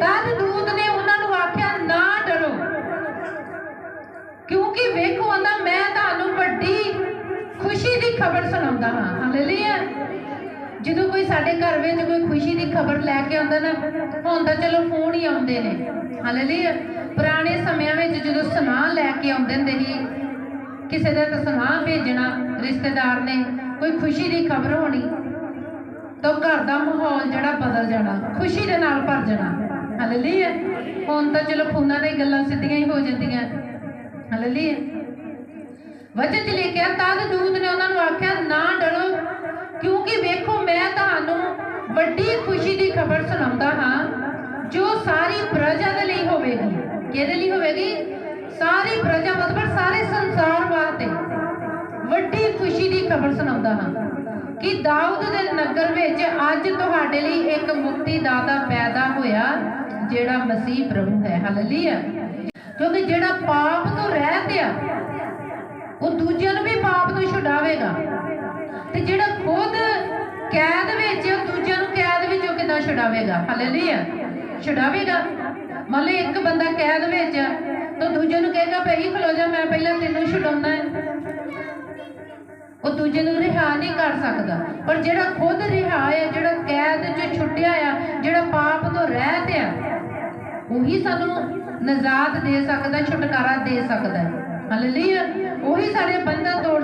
ਤਦ ਦੂਤ ਨੇ ਉਹਨਾਂ ਨੂੰ ਆਖਿਆ, ਨਾ ਡਰੋ। ਕਿਉਂਕਿ ਵੇਖੋ ਆਂਦਾ, ਮੈਂ ਤੁਹਾਨੂੰ ਵੱਡੀ ਖੁਸ਼ੀ ਦੀ ਖਬਰ ਸੁਣਾਉਂਦਾ ਹਾਂ। ਹਾਲੇਲੂਇਆ। ਜਦੋਂ ਕੋਈ ਸਾਡੇ ਘਰ ਵਿੱਚ ਕੋਈ ਖੁਸ਼ੀ ਦੀ ਖਬਰ ਲੈ ਕੇ ਆਉਂਦਾ ਨਾ, ਹੁਣ ਤਾਂ ਚਲੋ ਫੋਨ ਹੀ ਆਉਂਦੇ ਨੇ। ਹਾਲੇਲੂਇਆ। ਪੁਰਾਣੇ ਸਮਿਆਂ ਵਿੱਚ ਜਦੋਂ ਸੁਨਾਹ ਲੈ ਕੇ ਆਉਂਦੇ ਹੁੰਦੇ ਸੀ, ਕਿਸੇ ਦਾ ਤਾਂ ਸੁਨਾਹ ਭੇਜਣਾ, ਰਿਸ਼ਤੇਦਾਰ ਨੇ, ਕੋਈ ਖੁਸ਼ੀ ਦੀ ਖਬਰ ਹੋਣੀ। ਤਾਂ ਘਰ ਦਾ ਮਾਹੌਲ ਜਿਹੜਾ ਬਦਲ ਜਾਣਾ, ਖੁਸ਼ੀ ਦੇ ਨਾਲ ਭਰ ਜਾਣਾ। ਹਾਲੇਲੂਇਆ ਹੁਣ ਤਾਂ ਚਲੋ ਫੋਨਾਂ ਤੇ ਗੱਲਾਂ ਸਿੱਧੀਆਂ ਹੀ ਹੋ ਜਾਂਦੀਆਂ। ਹਾਲੇਲੂਇਆ ਵਚਨ 'ਚ ਲਿਖਿਆ, ਤਦ ਦੂਤ ਨੇ ਉਹਨਾਂ ਨੂੰ ਆਖਿਆ, ਨਾ ਡਰੋ, ਕਿਉਂਕਿ ਵੇਖੋ, ਮੈਂ ਤੁਹਾਨੂੰ ਵੱਡੀ ਖੁਸ਼ੀ ਦੀ ਖਬਰ ਸੁਣਾਉਂਦਾ ਹਾਂ, ਜੋ ਸਾਰੀ ਪ੍ਰਜਾ ਦੇ ਲਈ ਹੋਵੇਗੀ। ਕਿਹਦੇ ਲਈ ਹੋਵੇਗੀ? ਸਾਰੀ ਪ੍ਰਜਾ, ਮਤਲਬ ਸਾਰੇ ਸੰਸਾਰ ਵਾਸਤੇ ਵੱਡੀ ਖੁਸ਼ੀ ਦੀ ਖਬਰ ਸੁਣਾਉਂਦਾ ਹਾਂ। ਕਿ ਦਾਊਦ ਦੇ ਨਗਰ ਵਿੱਚ ਅੱਜ ਤੁਹਾਡੇ ਲਈ ਇੱਕ ਮੁਕਤੀ ਦਾਤਾ ਪੈਦਾ ਹੋਇਆ, ਜਿਹੜਾ ਮਸੀਹ ਪ੍ਰਭੂ ਹੈ। ਹਾਲੇਲੂਇਆ ਕਿਉਂਕਿ ਜਿਹੜਾ ਪਾਪ ਤੋਂ ਰਹਿਤ ਆ ਉਹ ਦੂਜਿਆਂ ਨੂੰ ਵੀ ਪਾਪ ਤੋਂ ਛੁਡਾਵੇਗਾ। ਤੇ ਜਿਹੜਾ ਖੁਦ ਕੈਦ ਵਿੱਚ, ਦੂਜਿਆਂ ਨੂੰ ਕੈਦ ਵਿੱਚੋਂ ਕਿਦਾਂ ਛੁਡਾਵੇਗਾ? ਹਾਲੇਲੂਇਆ ਛੁਡਾਵੇਗਾ। ਮੰਨ ਲਓ ਇੱਕ ਬੰਦਾ ਕੈਦ ਵਿੱਚ, ਤਾਂ ਦੂਜੇ ਨੂੰ ਕਹੇਗਾ, ਭਈ ਖਲੋ ਜਾ, ਮੈਂ ਪਹਿਲਾਂ ਤੈਨੂੰ ਛੁਡਾਉਣਾ ਹੈ। ਉਹ ਦੂਜੇ ਨੂੰ ਰਿਹਾ ਨਹੀਂ ਕਰ ਸਕਦਾ। ਪਰ ਜਿਹੜਾ ਖੁਦ ਰਿਹਾ ਹੈ ਜਿਹੜਾ ਕੈਦ ਚ ਛੁੱਟਿਆ ਆ, ਜਿਹੜਾ ਪਾਪ ਤੋਂ ਰਹਿਤ ਆ, ਉਹੀ ਸਾਨੂੰ ਨਜ਼ਾਤ ਦੇ ਸਕਦਾ, ਛੁਟਕਾਰਾ ਦੇ ਸਕਦਾ। ਹਾਲੇਲੂਇਆ ਉਹੀ ਸਾਡੇ ਬੰਧਨ ਤੋਂ